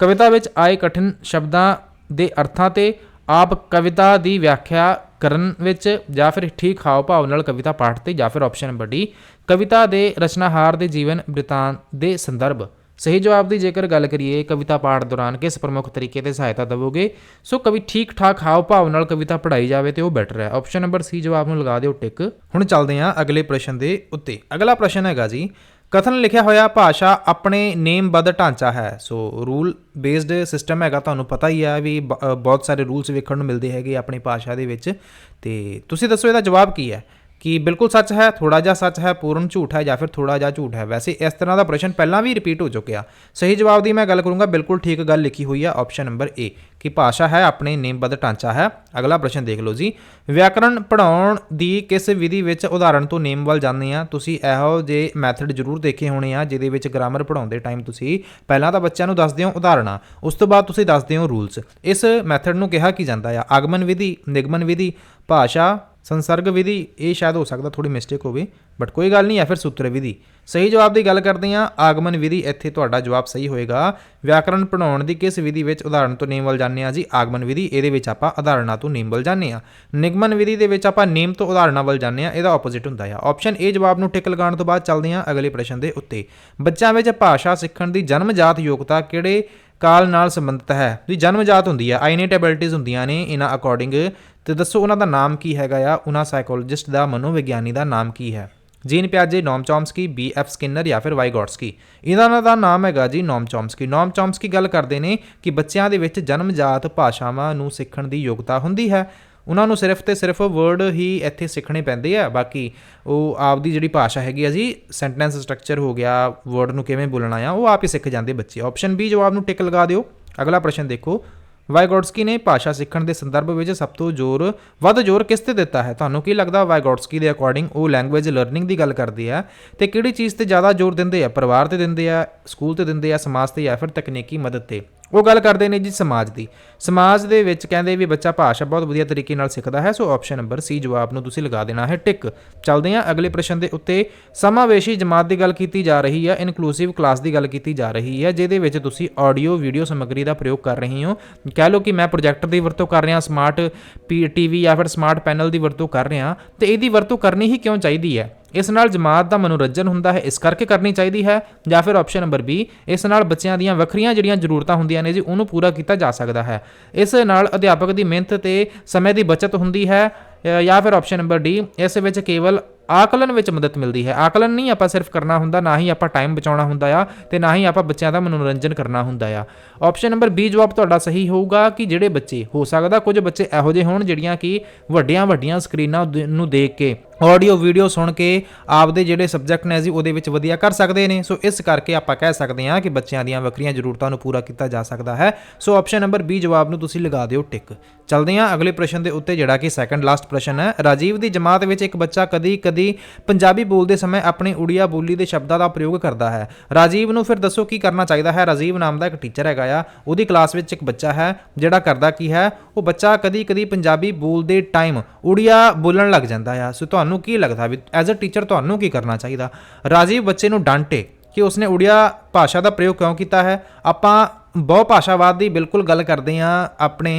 ਕਵਿਤਾ ਵਿੱਚ ਆਏ ਕਠਿਨ ਸ਼ਬਦਾਂ ਦੇ ਅਰਥਾਂ ਤੇ ਆਪ ਕਵਿਤਾ ਦੀ ਵਿਆਖਿਆ ਕਰਨ ਵਿੱਚ ਜਾਂ ਫਿਰ ਠੀਕ ਹਾਵ ਭਾਵ ਨਾਲ ਕਵਿਤਾ ਪਾਠ ਤੇ ਜਾਂ ਫਿਰ ਆਪਸ਼ਨ ਨੰਬਰ ਡੀ ਕਵਿਤਾ ਦੇ ਰਚਨਾਹਾਰ ਦੇ ਜੀਵਨ ਬ੍ਰਿਤਾਂਤ ਦੇ ਸੰਦਰਭ। ਸਹੀ ਜਵਾਬ ਦੀ ਜੇਕਰ ਗੱਲ ਕਰੀਏ, ਕਵਿਤਾ ਪਾਠ ਦੌਰਾਨ ਕਿਸ ਪ੍ਰਮੁੱਖ ਤਰੀਕੇ ਤੇ ਸਹਾਇਤਾ ਦੇਵੋਗੇ? ਸੋ ਕਵੀ ਠੀਕ ਠਾਕ ਹਾਵ ਭਾਵ ਨਾਲ ਕਵਿਤਾ ਪੜ੍ਹਾਈ ਜਾਵੇ ਤੇ ਉਹ ਬੈਟਰ ਹੈ। ਆਪਸ਼ਨ ਨੰਬਰ ਸੀ ਜਵਾਬ ਨੂੰ ਲਗਾ ਦਿਓ ਟਿਕ। ਹੁਣ ਚੱਲਦੇ ਹਾਂ ਅਗਲੇ ਪ੍ਰਸ਼ਨ ਦੇ ਉੱਤੇ। ਅਗਲਾ ਪ੍ਰਸ਼ਨ ਹੈਗਾ ਜੀ ਕਥਨ ਲਿਖਿਆ ਹੋਇਆ ਭਾਸ਼ਾ ਆਪਣੇ ਨੇਮਬੱਧ ਢਾਂਚਾ ਹੈ। ਸੋ ਰੂਲ ਬੇਸਡ ਸਿਸਟਮ ਹੈਗਾ, ਤੁਹਾਨੂੰ ਪਤਾ ਹੀ ਹੈ ਵੀ ਬ- ਬਹੁਤ ਸਾਰੇ ਰੂਲਸ ਵੇਖਣ ਨੂੰ ਮਿਲਦੇ ਹੈਗੇ ਆਪਣੀ ਭਾਸ਼ਾ ਦੇ ਵਿੱਚ। ਤੇ ਤੁਸੀਂ ਦੱਸੋ ਇਹਦਾ ਜਵਾਬ ਕੀ ਹੈ? ਕਿ ਬਿਲਕੁਲ ਸੱਚ ਹੈ ਥੋੜਾ ਜਿਹਾ ਸੱਚ ਹੈ, ਪੂਰਨ ਝੂਠ ਹੈ ਜਾਂ ਫਿਰ ਥੋੜਾ ਜਿਹਾ ਝੂਠ ਹੈ। ਵੈਸੇ ਇਸ ਤਰ੍ਹਾਂ ਦਾ ਪ੍ਰਸ਼ਨ ਪਹਿਲਾਂ ਵੀ ਰਿਪੀਟ ਹੋ ਚੁੱਕਿਆ। ਸਹੀ ਜਵਾਬ ਦੀ ਮੈਂ ਗੱਲ ਕਰੂੰਗਾ, ਬਿਲਕੁਲ ਠੀਕ ਗੱਲ ਲਿਖੀ ਹੋਈ ਹੈ ਆਪਸ਼ਨ ਨੰਬਰ ਏ ਕਿ ਭਾਸ਼ਾ ਹੈ, ਆਪਣੇ ਨੇਮਬੱਧ ਢਾਂਚਾ ਹੈ। ਅਗਲਾ ਪ੍ਰਸ਼ਨ ਦੇਖ ਲਓ ਜੀ। ਵਿਆਕਰਣ ਪੜਾਉਣ ਦੀ ਕਿਸ ਵਿਧੀ ਵਿੱਚ ਉਦਾਹਰਣ ਤੋਂ ਨੇਮ ਵੱਲ ਜਾਂਦੇ ਆ ਤੁਸੀਂ ਇਹੋ ਜੇ ਮੈਥਡ ਜ਼ਰੂਰ ਦੇਖੇ ਹੋਣੇ ਆ, ਜਿਹਦੇ ਵਿੱਚ ਗ੍ਰਾਮਰ ਪੜਾਉਂਦੇ ਟਾਈਮ ਤੁਸੀਂ ਪਹਿਲਾਂ ਤਾਂ ਬੱਚਿਆਂ ਨੂੰ ਦੱਸਦੇ ਹੋ ਉਦਾਹਰਣਾਂ ਉਸ ਤੋਂ ਬਾਅਦ ਤੁਸੀਂ ਦੱਸਦੇ ਹੋ ਰੂਲਸ ਇਸ ਮੈਥਡ ਨੂੰ ਕਿਹਾ ਕੀ ਜਾਂਦਾ ਆ? ਆਗਮਨ ਵਿਧੀ, ਨਿਗਮਨ ਵਿਧੀ, ਭਾਸ਼ਾ ਸੰਸਰਗ ਵਿਧੀ, ਇਹ ਸ਼ਾਇਦ ਹੋ ਸਕਦਾ ਥੋੜੀ ਮਿਸਟੇਕ ਹੋਵੇ ਬਟ ਕੋਈ ਗੱਲ ਨਹੀਂ ਹੈ, ਫਿਰ ਸੂਤਰ ਵਿਧੀ। ਸਹੀ ਜਵਾਬ ਦੀ ਗੱਲ ਕਰਦੇ ਹਾਂ। ਆਗਮਨ ਵਿਧੀ ਇੱਥੇ ਤੁਹਾਡਾ ਜਵਾਬ ਸਹੀ ਹੋਏਗਾ। ਵਿਆਕਰਣ ਪੜਾਉਣ ਦੀ ਕਿਸ ਵਿਧੀ ਵਿੱਚ ਉਦਾਹਰਣ ਤੋਂ ਨੇਮ ਵੱਲ ਜਾਂਦੇ ਹਾਂ ਜੀ? ਆਗਮਨ ਵਿਧੀ, ਇਹਦੇ ਵਿੱਚ ਆਪਾਂ ਉਦਾਹਰਣਾਂ ਤੋਂ ਨੇਮ ਵੱਲ ਜਾਂਦੇ ਹਾਂ। ਨਿਗਮਨ ਵਿਧੀ ਦੇ ਵਿੱਚ ਆਪਾਂ ਨੇਮ ਤੋਂ ਉਦਾਹਰਣਾਂ ਵੱਲ ਜਾਂਦੇ ਹਾਂ, ਇਹਦਾ ਆਪੋਜ਼ਿਟ ਹੁੰਦਾ ਆ ਆਪਸ਼ਨ ਏ ਜਵਾਬ ਨੂੰ ਟਿਕ ਲਗਾਉਣ ਤੋਂ ਬਾਅਦ ਚੱਲਦੇ ਹਾਂ ਅਗਲੇ ਪ੍ਰਸ਼ਨ ਦੇ ਉੱਤੇ। ਬੱਚਿਆਂ ਵਿੱਚ ਭਾਸ਼ਾ ਸਿੱਖਣ ਦੀ ਜਨਮਜਾਤ ਯੋਗਤਾ ਕਿਹੜੇ ਕਾਲ ਨਾਲ ਸੰਬੰਧਿਤ ਹੈ? ਵੀ ਜਨਮਜਾਤ ਹੁੰਦੀ ਆ ਆਈਨੇਟ ਐਬਿਲਿਟੀਜ਼ ਹੁੰਦੀਆਂ ਨੇ, ਇਹਨਾਂ ਅਕੋਰਡਿੰਗ ਤੇ ਦੱਸੋ ਉਹਨਾਂ ਦਾ ਨਾਮ ਕੀ ਹੈਗਾ ਆ? ਉਹਨਾਂ ਸਾਈਕੋਲੋਜਿਸਟ ਦਾ, ਮਨੋਵਿਗਿਆਨੀ ਦਾ ਨਾਮ ਕੀ ਹੈ? Jean ਪਿਆਜੇ, Noam Chomsky, B F Skinner ਜਾਂ ਫਿਰ ਵਾਈਗੋਟਸਕੀ ਇਹਨਾਂ ਦਾ ਨਾਮ ਹੈਗਾ ਜੀ ਨੋਮ ਚੌਮਸਕੀ। ਨੋਮ ਚੋਮਸਕੀ ਗੱਲ ਕਰਦੇ ਨੇ ਕਿ ਬੱਚਿਆਂ ਦੇ ਵਿੱਚ ਜਨਮਜਾਤ ਭਾਸ਼ਾਵਾਂ ਨੂੰ ਸਿੱਖਣ ਦੀ ਯੋਗਤਾ ਹੁੰਦੀ ਹੈ। ਉਹਨਾਂ ਨੂੰ ਸਿਰਫ ਤੇ ਸਿਰਫ ਵਰਡ ਹੀ ਇੱਥੇ ਸਿੱਖਣੇ ਪੈਂਦੇ ਆ। ਬਾਕੀ ਉਹ ਆਪਦੀ ਜਿਹੜੀ ਭਾਸ਼ਾ ਹੈਗੀ ਆ ਜੀ, ਸੈਂਟੈਂਸ ਸਟਰਕਚਰ ਹੋ ਗਿਆ, ਵਰਡ ਨੂੰ ਕਿਵੇਂ ਬੋਲਣਾ ਆ, ਉਹ ਆਪ ਹੀ ਸਿੱਖ ਜਾਂਦੇ ਬੱਚੇ। ਆਪਸ਼ਨ ਬੀ ਜਵਾਬ ਨੂੰ ਟਿਕ ਲਗਾ ਦਿਓ। ਅਗਲਾ ਪ੍ਰਸ਼ਨ ਦੇਖੋ। ਵਾਈਗੋਟਸਕੀ ਨੇ ਭਾਸ਼ਾ ਸਿੱਖਣ ਦੇ ਸੰਦਰਭ ਵਿੱਚ ਸਭ ਤੋਂ ਜ਼ੋਰ, ਵੱਧ ਜ਼ੋਰ ਕਿਸ ਤੇ ਦਿੱਤਾ ਹੈ? ਤੁਹਾਨੂੰ ਕੀ ਲੱਗਦਾ ਵਾਈਗੋਟਸਕੀ ਦੇ ਅਕੋਰਡਿੰਗ ਉਹ ਲੈਂਗੁਏਜ ਲਰਨਿੰਗ ਦੀ ਗੱਲ ਕਰਦੀ ਹੈ? ਤੇ ਕਿਹੜੀ ਚੀਜ਼ ਤੇ ਜ਼ਿਆਦਾ ਜ਼ੋਰ ਦਿੰਦੇ ਆ? ਪਰਿਵਾਰ ਤੇ ਦਿੰਦੇ ਆ? ਸਕੂਲ ਤੇ ਦਿੰਦੇ ਆ? ਸਮਾਜ ਤੇ ਜਾਂ ਫਿਰ ਤਕਨੀਕੀ ਮਦਦ ਤੇ? ਉਹ ਗੱਲ ਕਰਦੇ ਨੇ ਜੀ ਸਮਾਜ ਦੀ। ਸਮਾਜ ਦੇ ਵਿੱਚ ਕਹਿੰਦੇ ਵੀ ਬੱਚਾ ਭਾਸ਼ਾ ਬਹੁਤ ਵਧੀਆ ਤਰੀਕੇ ਨਾਲ ਸਿੱਖਦਾ ਹੈ, ਸੋ ਆਪਸ਼ਨ ਨੰਬਰ ਸੀ ਜਵਾਬ ਨੂੰ ਤੁਸੀਂ ਲਗਾ ਦੇਣਾ ਹੈ ਟਿਕ ਚੱਲਦੇ ਹਾਂ ਅਗਲੇ ਪ੍ਰਸ਼ਨ ਦੇ ਉੱਤੇ। ਸਮਾਵੇਸ਼ੀ ਜਮਾਤ ਦੀ ਗੱਲ ਕੀਤੀ ਜਾ ਰਹੀ ਹੈ ਇਨਕਲੂਸਿਵ ਕਲਾਸ ਦੀ ਗੱਲ ਕੀਤੀ ਜਾ ਰਹੀ ਹੈ, ਜਿਹਦੇ ਵਿੱਚ ਤੁਸੀਂ ਆਡੀਓ ਵੀਡੀਓ ਸਮੱਗਰੀ ਦਾ ਪ੍ਰਯੋਗ ਕਰ ਰਹੇ ਹੋ। ਕਹਿ ਲਓ ਕਿ ਮੈਂ ਪ੍ਰੋਜੈਕਟਰ ਦੀ ਵਰਤੋਂ ਕਰ ਰਿਹਾ ਸਮਾਰਟ ਟੀਵੀ ਜਾਂ ਫਿਰ ਸਮਾਰਟ ਪੈਨਲ ਦੀ ਵਰਤੋਂ ਕਰ ਰਿਹਾ, ਤੇ ਇਹਦੀ ਵਰਤੋਂ ਕਰਨੀ ਹੀ ਕਿਉਂ ਚਾਹੀਦੀ ਹੈ? ਇਸ ਨਾਲ ਜਮਾਤ ਦਾ ਮਨੋਰੰਜਨ ਹੁੰਦਾ ਹੈ, ਇਸ ਕਰਕੇ ਕਰਨੀ ਚਾਹੀਦੀ ਹੈ। ਜਾਂ ਫਿਰ ਆਪਸ਼ਨ ਨੰਬਰ B, ਇਸ ਨਾਲ ਬੱਚਿਆਂ ਦੀਆਂ ਵੱਖਰੀਆਂ ਜਿਹੜੀਆਂ ਜ਼ਰੂਰਤਾਂ ਹੁੰਦੀਆਂ ਨੇ ਜੀ, ਉਹਨੂੰ ਪੂਰਾ ਕੀਤਾ ਜਾ ਸਕਦਾ ਹੈ। ਇਸ ਨਾਲ ਅਧਿਆਪਕ ਦੀ ਮਿਹਨਤ ਤੇ ਸਮੇਂ ਦੀ ਬਚਤ ਹੁੰਦੀ ਹੈ। ਜਾਂ ਫਿਰ ਆਪਸ਼ਨ ਨੰਬਰ D, ਇਸ ਵਿੱਚ ਕੇਵਲ ਆਕਲਨ ਵਿੱਚ ਮਦਦ ਮਿਲਦੀ ਹੈ। ਆਕਲਨ ਨਹੀਂ ਆਪਾਂ ਸਿਰਫ ਕਰਨਾ ਹੁੰਦਾ, ਨਾ ਹੀ ਆਪਾਂ ਟਾਈਮ ਬਚਾਉਣਾ ਹੁੰਦਾ ਆ ਤੇ ਨਾ ਹੀ ਆਪਾਂ ਬੱਚਿਆਂ ਦਾ ਮਨੋਰੰਜਨ ਕਰਨਾ ਹੁੰਦਾ ਆ। ਆਪਸ਼ਨ ਨੰਬਰ B ਜਵਾਬ ਤੁਹਾਡਾ ਸਹੀ ਹੋਊਗਾ ਕਿ ਜਿਹੜੇ ਬੱਚੇ, ਹੋ ਸਕਦਾ ਕੁਝ ਬੱਚੇ ਇਹੋ ਜਿਹੇ ਹੋਣ ਜਿਹੜੀਆਂ ਕਿ ਵੱਡੀਆਂ ਵੱਡੀਆਂ ਸਕਰੀਨਾਂ ਦੇ- ਨੂੰ ਦੇਖ ਕੇ ਆਡੀਓ ਵੀਡੀਓ ਸੁਣ ਕੇ ਆਪਦੇ ਜਿਹੜੇ ਸਬਜੈਕਟ ਨੇ ਜੀ, ਉਹਦੇ ਵਿੱਚ ਵਧੀਆ ਕਰ ਸਕਦੇ ਨੇ। ਸੋ ਇਸ ਕਰਕੇ ਆਪਾਂ ਕਹਿ ਸਕਦੇ ਹਾਂ ਕਿ ਬੱਚਿਆਂ ਦੀਆਂ ਵੱਖਰੀਆਂ ਜ਼ਰੂਰਤਾਂ ਨੂੰ ਪੂਰਾ ਕੀਤਾ ਜਾ ਸਕਦਾ ਹੈ। ਸੋ ਆਪਸ਼ਨ ਨੰਬਰ B ਜਵਾਬ ਨੂੰ ਤੁਸੀਂ ਲਗਾ ਦਿਓ ਟਿਕ ਚਲਦੇ ਹਾਂ ਅਗਲੇ ਪ੍ਰਸ਼ਨ ਦੇ ਉੱਤੇ, ਜਿਹੜਾ ਕਿ ਸੈਕੰਡ ਲਾਸਟ ਪ੍ਰਸ਼ਨ ਹੈ। ਰਾਜੀਵ ਦੀ ਜਮਾਤ ਵਿੱਚ ਇੱਕ ਬੱਚਾ ਕਦੀ ਕਦੀ ਪੰਜਾਬੀ ਬੋਲਦੇ ਸਮੇਂ ਆਪਣੀ ਉੜੀਆ ਬੋਲੀ ਦੇ ਸ਼ਬਦਾਂ ਦਾ ਪ੍ਰਯੋਗ ਕਰਦਾ ਹੈ। ਰਾਜੀਵ ਨੂੰ ਫਿਰ ਦੱਸੋ ਕੀ ਕਰਨਾ ਚਾਹੀਦਾ ਹੈ? ਰਾਜੀਵ ਨਾਮ ਦਾ ਇੱਕ ਟੀਚਰ ਹੈਗਾ ਆ। ਉਹਦੀ ਕਲਾਸ ਵਿੱਚ ਇੱਕ ਬੱਚਾ ਹੈ, ਜਿਹੜਾ ਕਰਦਾ ਕੀ ਹੈ? ਉਹ ਬੱਚਾ ਕਦੀ ਕਦੀ ਪੰਜਾਬੀ ਬੋਲਦੇ ਟਾਈਮ ਉੜੀਆ ਬੋਲਣ ਲੱਗ ਜਾਂਦਾ ਆ। ਸੋ ਤੁਹਾਨੂੰ ਤੁਹਾਨੂੰ ਕੀ ਲੱਗਦਾ ਵੀ ਐਜ਼ ਅ ਟੀਚਰ ਤੁਹਾਨੂੰ ਕੀ ਕਰਨਾ ਚਾਹੀਦਾ? ਰਾਜੀਵ ਬੱਚੇ ਨੂੰ ਡਾਂਟੇ ਕਿ ਉਸਨੇ ਉੜੀਆ ਭਾਸ਼ਾ ਦਾ ਪ੍ਰਯੋਗ ਕਿਉਂ ਕੀਤਾ ਹੈ? ਆਪਾਂ ਬਹੁ ਭਾਸ਼ਾਵਾਦ ਦੀ ਬਿਲਕੁਲ ਗੱਲ ਕਰਦੇ ਹਾਂ ਆਪਣੇ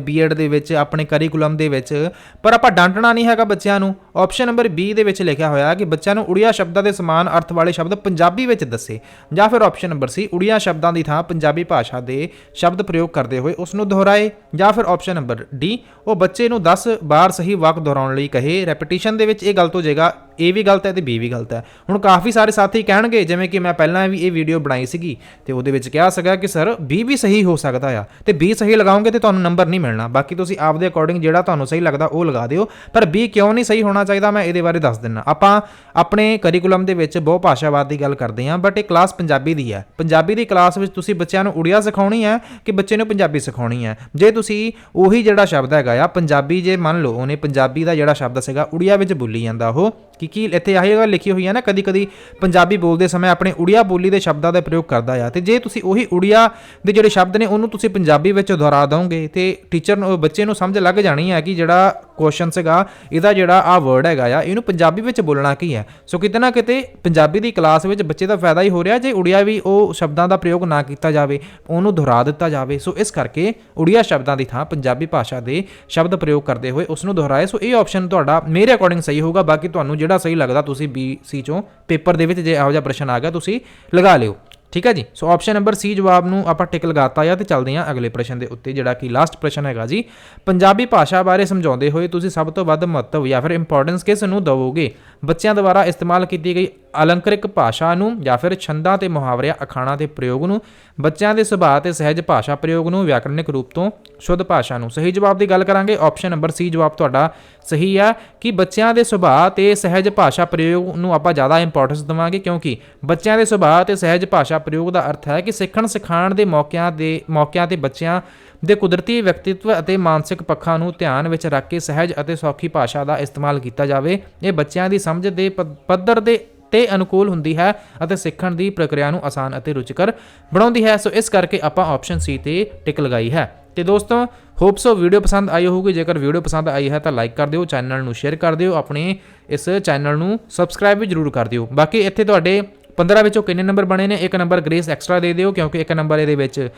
ਬੀਐਡ ਦੇ ਵਿੱਚ, ਆਪਣੇ ਕਰਿਕੂਲਮ ਦੇ ਵਿੱਚ। ਪਰ ਆਪਾਂ ਡਾਂਟਣਾ ਨਹੀਂ ਹੈਗਾ ਬੱਚਿਆਂ ਨੂੰ। ਆਪਸ਼ਨ ਨੰਬਰ B ਦੇ ਵਿੱਚ ਲਿਖਿਆ ਹੋਇਆ ਕਿ ਬੱਚਿਆਂ ਨੂੰ ਉੜੀਆ ਸ਼ਬਦਾਂ ਦੇ ਸਮਾਨ ਅਰਥ ਵਾਲੇ ਸ਼ਬਦ ਪੰਜਾਬੀ ਵਿੱਚ ਦੱਸੇ। ਜਾਂ ਫਿਰ ਆਪਸ਼ਨ ਨੰਬਰ C, ਉੜੀਆ ਸ਼ਬਦਾਂ ਦੀ ਥਾਂ ਪੰਜਾਬੀ ਭਾਸ਼ਾ ਦੇ ਸ਼ਬਦ ਪ੍ਰਯੋਗ ਕਰਦੇ ਹੋਏ ਉਸ ਨੂੰ ਦੁਹਰਾਏ। ਜਾਂ ਫਿਰ ਆਪਸ਼ਨ ਨੰਬਰ D, ਉਹ ਬੱਚੇ ਨੂੰ 10 ਵਾਰ ਸਹੀ ਵਾਕ ਦੁਹਰਾਉਣ ਲਈ ਕਹੇ। ਰੈਪੀਟੀਸ਼ਨ ਦੇ ਵਿੱਚ ਇਹ ਗਲਤ ਹੋ ਜਾਏਗਾ A ਵੀ ਗਲਤ ਹੈ ਤੇ ਬੀ ਵੀ ਗਲਤ ਹੈ। ਹੁਣ ਕਾਫੀ ਸਾਰੇ ਸਾਥੀ ਕਹਿਣਗੇ, ਜਿਵੇਂ ਕਿ ਮੈਂ ਪਹਿਲਾਂ ਵੀ ਇਹ ਵੀਡੀਓ ਬਣਾਈ ਸੀਗੀ। ਤੇ ਉਹਦੇ ਵਿੱਚ ਕਿਹਾ ਸੀਗਾ ਕਿ ਸਰ ਬੀ ਵੀ ਸਹੀ ਹੋ ਸਕਦਾ ਆ। ਤੇ ਬੀ ਸਹੀ ਲਗਾਓਗੇ ਤੇ ਤੁਹਾਨੂੰ ਨੰਬਰ ਨਹੀਂ ਮਿਲਣਾ। ਬਾਕੀ ਤੁਸੀਂ ਆਪਦੇ ਅਕੋਰਡਿੰਗ ਜਿਹੜਾ ਤੁਹਾਨੂੰ ਸਹੀ ਲੱਗਦਾ ਉਹ ਲਗਾ ਦਿਓ। ਪਰ ਬੀ ਕਿਉਂ ਨਹੀਂ ਸਹੀ ਹੋਣਾ ਚਾਹੀਦਾ ਮੈਂ ਇਹਦੇ ਬਾਰੇ ਦੱਸ ਦਿੰਨਾ। ਆਪਾਂ ਆਪਣੇ ਕਰਿਕੂਲਮ ਦੇ ਵਿੱਚ ਬਹੁ ਭਾਸ਼ਾਵਾਦ ਦੀ ਗੱਲ ਕਰਦੇ ਹਾਂ ਬਟ ਇਹ ਕਲਾਸ ਪੰਜਾਬੀ ਦੀ ਹੈ। ਪੰਜਾਬੀ ਦੀ ਕਲਾਸ ਵਿੱਚ ਤੁਸੀਂ ਬੱਚਿਆਂ ਨੂੰ ਉੜੀਆ ਸਿਖਾਉਣੀ ਹੈ ਕਿ ਬੱਚੇ ਨੂੰ ਪੰਜਾਬੀ ਸਿਖਾਉਣੀ ਹੈ। ਜੇ ਤੁਸੀਂ ਉਹੀ ਜਿਹੜਾ ਸ਼ਬਦ ਹੈਗਾ ਆ, ਪੰਜਾਬੀ ਜੇ ਮੰਨ ਲਓ, ਉਹਨੇ ਪੰਜਾਬੀ ਦਾ ਜਿਹੜਾ ਸ਼ਬਦ ਸੀਗਾ, ਉੜੀਆ ਵਿੱਚ ਬੋਲੀ ਜਾਂਦਾ ਉਹ ਕਿ ਕੀ ਇੱਥੇ ਆਹੀ ਗੱਲ ਲਿਖੀ ਹੋਈ ਹੈ ਨਾ ਕਦੀ ਕਦੀ ਪੰਜਾਬੀ ਬੋਲਦੇ ਸਮੇਂ ਆਪਣੇ ਉੜੀਆ ਬੋਲੀ ਦੇ ਸ਼ਬਦਾਂ ਦਾ ਪ੍ਰਯੋਗ ਕਰਦਾ ਆ। ਤੇ ਜੇ ਤੁਸੀਂ ਉਹੀ ਉੜੀਆ ਦੇ ਜਿਹੜੇ ਸ਼ਬਦ ਨੇ, ਉਹਨੂੰ ਤੁਸੀਂ ਪੰਜਾਬੀ ਵਿੱਚ ਦੁਹਰਾ ਦੋਗੇ ਤੇ ਟੀਚਰ ਨੂੰ, ਬੱਚੇ ਨੂੰ ਸਮਝ ਲੱਗ ਜਾਣੀ ਹੈ ਕਿ ਜਿਹੜਾ ਕੁਐਸਚਨ ਸੀਗਾ। ਇਹਦਾ ਜਿਹੜਾ ਆ ਵਰਡ ਹੈਗਾ ਆ, ਇਹਨੂੰ ਪੰਜਾਬੀ ਵਿੱਚ ਬੋਲਣਾ ਕੀ ਹੈ? ਸੋ ਕਿਤੇ ਨਾ ਕਿਤੇ ਪੰਜਾਬੀ ਦੀ ਕਲਾਸ ਵਿੱਚ ਬੱਚੇ ਦਾ ਫਾਇਦਾ ਹੀ ਹੋ ਰਿਹਾ, ਜੇ ਉੜੀਆ ਵੀ ਉਹ ਸ਼ਬਦਾਂ ਦਾ ਪ੍ਰਯੋਗ ਨਾ ਕੀਤਾ ਜਾਵੇ, ਉਹਨੂੰ ਦੁਹਰਾ ਦਿੱਤਾ ਜਾਵੇ। ਸੋ ਇਸ ਕਰਕੇ ਉੜੀਆ ਸ਼ਬਦਾਂ ਦੀ ਥਾਂ ਪੰਜਾਬੀ ਭਾਸ਼ਾ ਦੇ ਸ਼ਬਦ ਪ੍ਰਯੋਗ ਕਰਦੇ ਹੋਏ ਉਸ ਨੂੰ ਦੁਹਰਾਏ ਸੋ ਇਹ ਆਪਸ਼ਨ ਤੁਹਾਡਾ ਮੇਰੇ ਅਕੋਰਡਿੰਗ ਸਹੀ ਹੋਊਗਾ, ਬਾਕੀ ਤੁਹਾਨੂੰ ਜਿਹੜਾ ਸਹੀ ਲੱਗਦਾ ਤੁਸੀਂ ਬੀ ਸੀ ਚੋਂ ਪੇਪਰ ਦੇ ਵਿੱਚ ਜੇ ਇਹੋ ਜਿਹਾ ਪ੍ਰਸ਼ਨ ਆ ਗਿਆ, ਤੁਸੀਂ ਲਗਾ ਲਿਓ। ਠੀਕ ਹੈ ਜੀ? ਸੋ ਆਪਸ਼ਨ ਨੰਬਰ ਸੀ ਜਵਾਬ ਨੂੰ ਆਪਾਂ ਟਿਕ ਲਗਾਤਾ ਆ ਤੇ ਚੱਲਦੇ ਹਾਂ ਅਗਲੇ ਪ੍ਰਸ਼ਨ ਦੇ ਉੱਤੇ, ਜਿਹੜਾ ਕਿ ਲਾਸਟ ਪ੍ਰਸ਼ਨ ਹੈਗਾ ਜੀ। ਪੰਜਾਬੀ ਭਾਸ਼ਾ ਬਾਰੇ ਸਮਝਾਉਂਦੇ ਹੋਏ ਤੁਸੀਂ ਸਭ ਤੋਂ ਵੱਧ ਮਹੱਤਵ ਜਾਂ ਫਿਰ ਇੰਪੋਰਟੈਂਸ ਕਿਸ ਨੂੰ ਦਵੋਗੇ? ਬੱਚਿਆਂ ਦੁਆਰਾ ਇਸਤੇਮਾਲ ਕੀਤੀ ਗਈ ਅਲੰਕਰਿਕ ਭਾਸ਼ਾ ਨੂੰ ਜਾਂ ਫਿਰ ਛੰਦਾਂ ਤੇ ਮੁਹਾਵਰਿਆਂ, ਅਖਾਣਾਂ ਦੇ ਪ੍ਰਯੋਗ ਨੂੰ, ਬੱਚਿਆਂ ਦੇ ਸੁਭਾਅ ਤੇ ਸਹਿਜ ਭਾਸ਼ਾ ਪ੍ਰਯੋਗ ਨੂੰ ਵਿਆਕਰਣਿਕ ਰੂਪ ਤੋਂ ਸ਼ੁੱਧ ਭਾਸ਼ਾ ਨੂੰ। ਸਹੀ ਜਵਾਬ ਦੀ ਗੱਲ ਕਰਾਂਗੇ। ਆਪਸ਼ਨ ਨੰਬਰ ਸੀ ਜਵਾਬ ਤੁਹਾਡਾ ਸਹੀ ਹੈ ਕਿ ਬੱਚਿਆਂ ਦੇ ਸੁਭਾਅ ਤੇ ਸਹਿਜ ਭਾਸ਼ਾ ਪ੍ਰਯੋਗ ਨੂੰ ਆਪਾਂ ਜ਼ਿਆਦਾ ਇੰਪੋਰਟੈਂਸ ਦਵਾਂਗੇ ਕਿਉਂਕਿ ਬੱਚਿਆਂ ਦੇ ਸੁਭਾਅ ਤੇ ਸਹਿਜ ਭਾਸ਼ਾ ਪ੍ਰਯੋਗ ਦਾ ਅਰਥ ਹੈ ਕਿ ਸਿੱਖਣ ਸਿਖਾਉਣ ਦੇ ਮੌਕਿਆਂ ਦੇ, ਮੌਕਿਆਂ ਤੇ ਬੱਚਿਆਂ ਦੇ ਕੁਦਰਤੀ ਵਿਅਕਤੀਤਵ ਅਤੇ ਮਾਨਸਿਕ ਪੱਖਾਂ ਨੂੰ ਧਿਆਨ ਵਿੱਚ ਰੱਖ ਕੇ ਸਹਿਜ ਅਤੇ ਸੌਖੀ ਭਾਸ਼ਾ ਦਾ ਇਸਤੇਮਾਲ ਕੀਤਾ ਜਾਵੇ। ਇਹ ਬੱਚਿਆਂ ਦੀ ਸਮਝ ਦੇ ਪੱਧਰ ਦੇ ਤੇ ਅਨੁਕੂਲ ਹੁੰਦੀ ਹੈ ਅਤੇ ਸਿੱਖਣ ਦੀ ਪ੍ਰਕਿਰਿਆ ਨੂੰ ਆਸਾਨ ਅਤੇ ਰੁਚਿਕਰ ਬਣਾਉਂਦੀ ਹੈ। ਸੋ ਇਸ ਕਰਕੇ ਆਪਾਂ ਆਪਸ਼ਨ ਸੀ ਤੇ ਟਿਕ ਲਗਾਈ ਹੈ। ਤੇ ਦੋਸਤੋ ਹੋਪ ਸੋ ਵੀਡੀਓ ਪਸੰਦ ਆਈ ਹੋਊਗੀ। ਜੇਕਰ ਵੀਡੀਓ ਪਸੰਦ ਆਈ ਹੈ ਤਾਂ ਲਾਈਕ ਕਰ ਦਿਓ ਚੈਨਲ ਨੂੰ ਸ਼ੇਅਰ ਕਰ ਦਿਓ, ਆਪਣੇ ਇਸ ਚੈਨਲ ਨੂੰ ਸਬਸਕ੍ਰਾਈਬ ਵੀ ਜਰੂਰ ਕਰ ਦਿਓ। ਬਾਕੀ ਇੱਥੇ ਤੁਹਾਡੇ 15 ਵਿੱਚੋਂ ਕਿੰਨੇ ਨੰਬਰ ਬਣੇ ਨੇ? ਇੱਕ ਨੰਬਰ ਗ੍ਰੇਸ ਐਕਸਟਰਾ ਦੇ ਦਿਓ, ਕਿਉਂਕਿ ਇੱਕ ਨੰਬਰ ਇਹਦੇ ਵਿੱਚ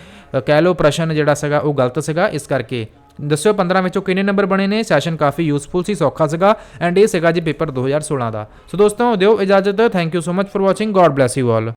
ਕਹਿ ਲਓ ਪ੍ਰਸ਼ਨ ਜਿਹੜਾ ਸੀਗਾ, ਉਹ ਗਲਤ ਸੀਗਾ। ਇਸ ਕਰਕੇ ਦੱਸਿਓ 15 ਵਿੱਚੋਂ ਕਿੰਨੇ ਨੰਬਰ ਬਣੇ ਨੇ? ਸੈਸ਼ਨ ਕਾਫੀ ਯੂਸਫੁਲ ਸੀ, ਸੌਖਾ ਸੀਗਾ ਐਂਡ ਇਹ ਸੀਗਾ ਜੀ ਪੇਪਰ 2016 ਦਾ। ਸੋ ਦੋਸਤੋ, ਦਿਓ ਇਜਾਜ਼ਤ। Thank you so much for watching God bless you all